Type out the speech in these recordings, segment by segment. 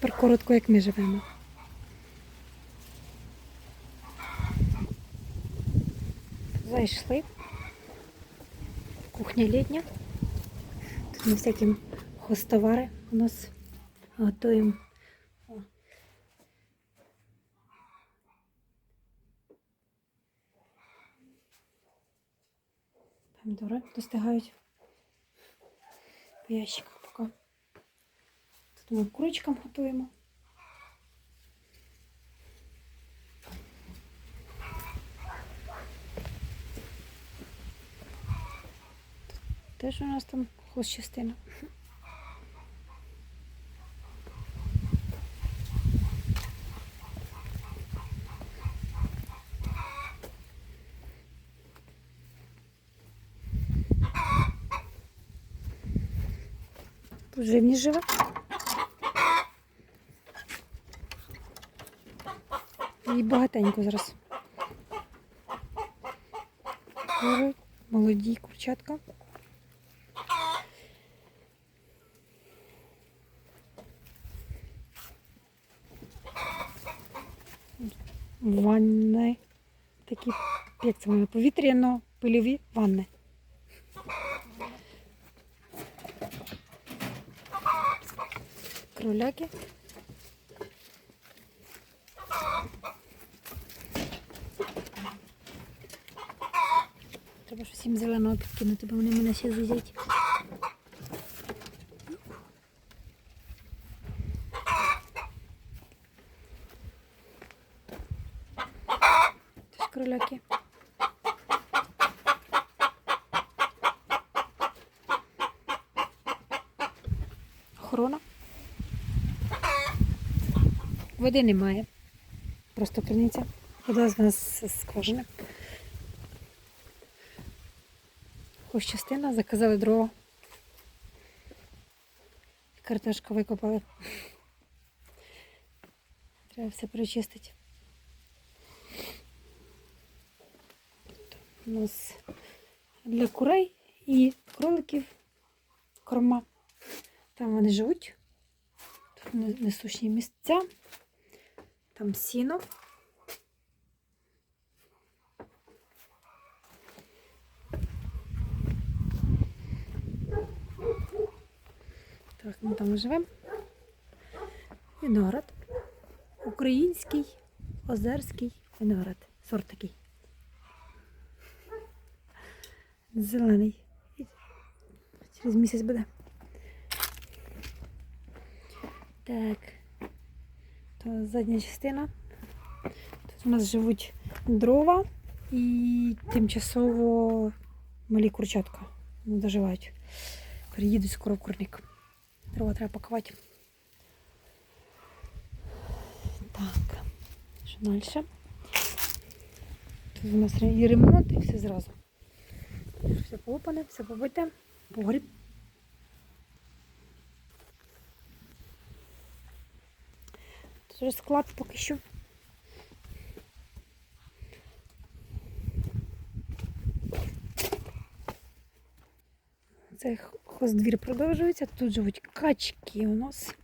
Тепер коротко, як ми живемо. Зайшли. Кухня літня. Тут ми всякі хостовари у нас готуємо. Помідори достигають по ящиках ми курочкам готуємо. Теж у нас там хозчастина. Тут живність живе. І багатенько зараз. Молоді курчатка. Ванни. Такі, як це моє, повітряно-пильові ванни. Кроляки. Треба щось їм зеленого підкинути, бо вони мене ще з'їдять. Це ж кроляки. Охорона. Води немає. Просто криниця. Вода з нас з Хоч частина, заказали дрова. Картошку викопали. Треба все перечистити. У нас для курей і кроликів корма. Там вони живуть. Тут не- місця. Там сіно. Так, ми там живемо. Виноград. Український, озерський виноград. Сорт такий. Зелений. Через місяць буде. Так. То задня частина. Тут у нас живуть дрова і тимчасово малі курчатка. Доживають. Приїдуть скоро в курник. Дрова треба пакувати. Так. Що далі? Тут у нас і ремонт, і все зразу. Все полопане, все побите, погріб. Тут вже склад поки що. Цей хоздвір продовжується. Тут живуть качки у нас.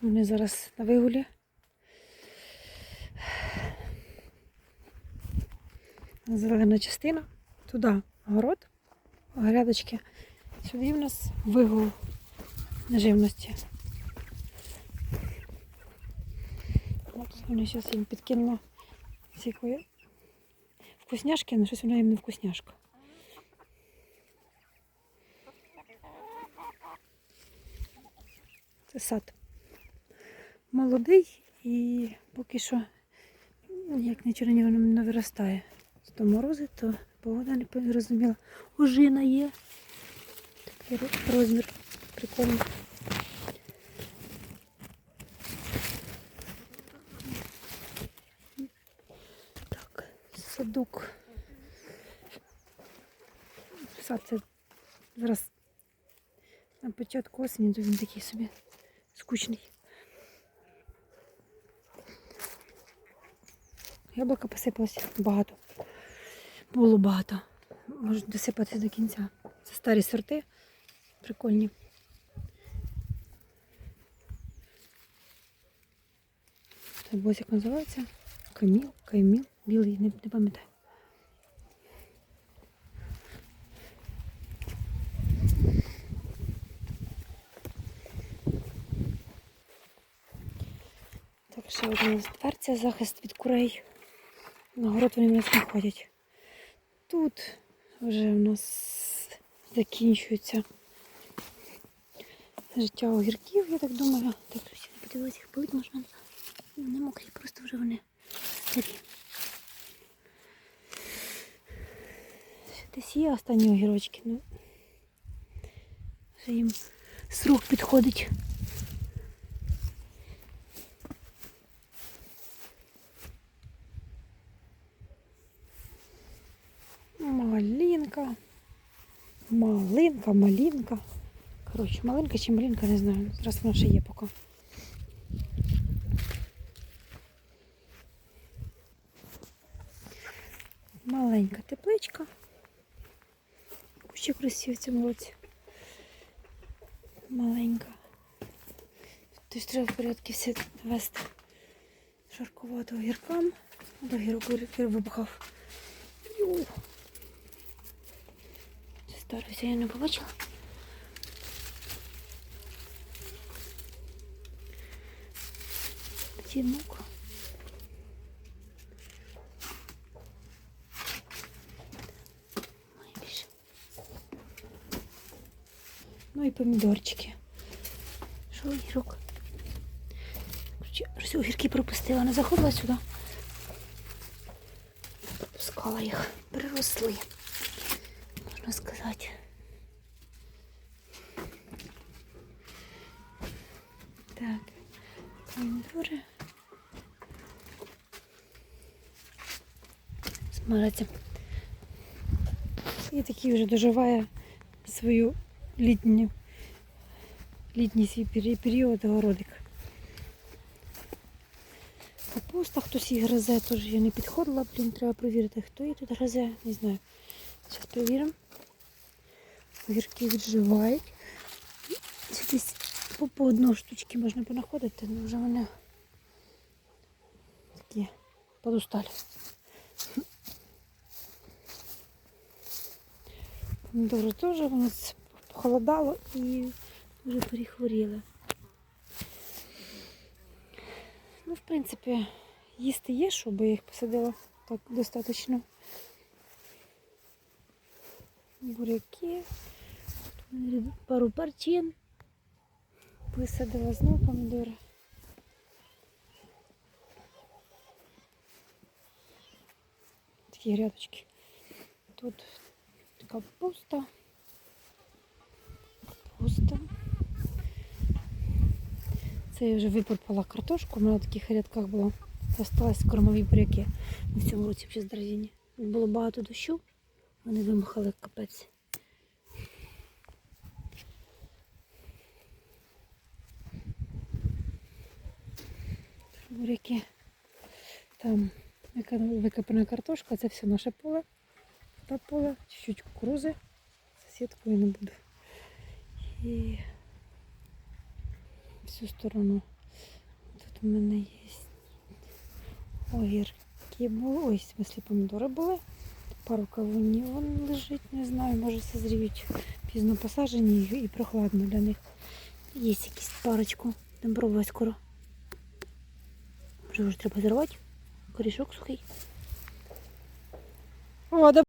Вони зараз на вигулі. Зелена частина. Туди город, грядочки. Сюди в нас вигул живності. От вони зараз їм підкинула всякої вкусняшки, але щось воно їм не вкусняшка. Це сад. Молодий і поки що ніяк нічого не виростає. То морози, то погода не зрозуміла. Ожина є. Такий розмір прикольний. Так, садок. Сад це зараз на початку осені, то він такий собі скучний. Яблука посипалося багато. Було багато. Можуть досипатися до кінця. Це старі сорти. Прикольні. Як називається. Каміл, кайміл, білий, не, не пам'ятаю. Так, ще одна дверця, захист від курей. На город вони в нас не ходять. Тут вже в нас закінчується життя огірків, я так думаю. Так, ще не подивилася, їх полить можна. Не мокрі, просто вже вони старі. Десь є останні огірочки, ну вже їм срок підходить. Малинка. Малинка, малинка. Коротше, малинка чи малинка, не знаю. Зараз вона ще є поки. Маленька тепличка. Ще красиво в цьому році. Маленька. Тож треба в порядку все довести. Жаркувато огіркам. До огірок вибухав. Ю. Старуся я не побачила. Найбільше. Ну і помідорчики. Що огірок? Короче, огірки пропустила, не заходила сюди. Пропускала їх. Приросли, можна сказати. Так, помідори. Смараться. І такий вже доживає свою літню, літній свій період городик. Капуста хтось її гризе, теж я не підходила, блін, треба перевірити, хто її тут гризе, не знаю. Зараз перевіримо. Огірки відживають. Десь по, по одній штучці можна понаходити, але вже вони такі подусталі. Помідори теж нас похолодало і дуже перехворіли. Ну, в принципі, їсти є, щоб я їх посадила так достатньо. Буряки, пару парчин. Висадила знову помідори. Такі грядочки. Тут капуста. Капуста. Це я вже випорпала картошку, у мене в таких рядках було. Осталось кормові буряки. В цьому році ще здоровіння. Було багато дощу, вони вимахали капець. Буряки. Там викопана картошка, це все наше поле. Та поле, чуть-чуть кукурузи. Сусідкою не буду. І всю сторону. Тут у мене є огірки були. Ой, в смысле помідори були. Пару кавунів вон лежить, не знаю, може созріють пізно посаджені і прохладно для них. Є якісь парочку. Будемо пробувати скоро. Вже треба зірвати? Корішок сухий. О,